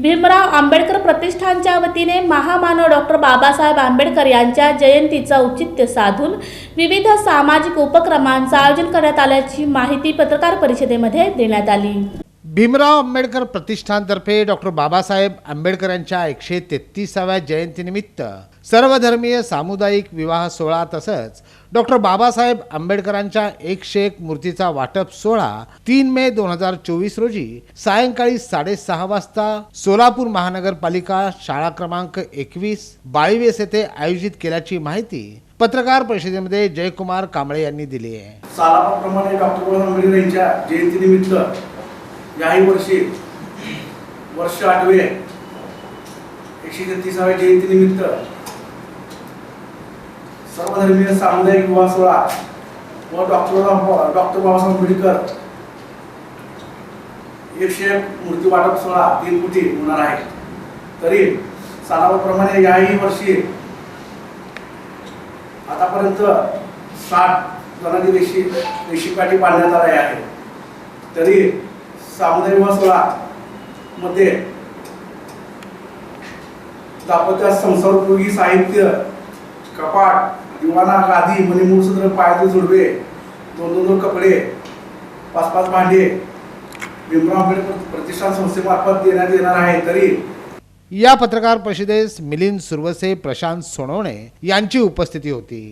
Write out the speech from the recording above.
भीमराव आंबेडकर प्रतिष्ठानच्या वतीने महामानव डॉक्टर बाबासाहेब आंबेडकर यांच्या जयंतीचं औचित्य साधून विविध सामाजिक उपक्रमांचं आयोजन करण्यात आल्याची माहिती पत्रकार परिषदेमध्ये देण्यात आली. भीमराव आंबेडकर प्रतिष्ठानतर्फे डॉक्टर बाबासाहेब आंबेडकर यांच्या एकशे तेहतीसाव्या जयंतीनिमित्त सर्वधर्मीय सामुदायिक विवाह सोहळा तसंच डॉक्टर बाबासाहेब आंबेडकरांच्या एकशे एक मूर्तीचा वाटप सोहळा तीन मे दोन हजार चोवीस रोजी सायंकाळी साडेसहा वाजता सोलापूर महानगरपालिका शाळा क्रमांक एकवीस बाळीवेस येथे आयोजित केल्याची माहिती पत्रकार परिषदेमध्ये जयकुमार कांबळे यांनी दिली आहे. याही वर्षी वर्ष आठवे एकशे तेहतीसाव्या जयंतीनिमित्त सर्वधर्मीय सामुदायिक विवाह सोहळा व डॉक्टर डॉक्टर बाबासाहेब आंबेडकर एकशे एक मूर्ती वाटप सोहळा तीन कोटी होणार आहे. तरी सालाप्रमाणे याही वर्षी आतापर्यंत साठ जणांची रेशी रेशीपाठी बांधण्यात आली आहे. तरी सामुदायिक विवाहमध्ये दापत्या संसारोपयोगी साहित्य कपाट दिवाना गादी मणिमूळसूत्र पायाचे जुडवे दोन दोन दोन कपडे पाच पाच भांडे भीमराव आंबेडकर प्रतिष्ठान संस्थेमार्फत देण्यात येणार आहे. तरी या पत्रकार परिषदेस मिलिंद सुरवसे प्रशांत सोनवणे यांची उपस्थिती होती.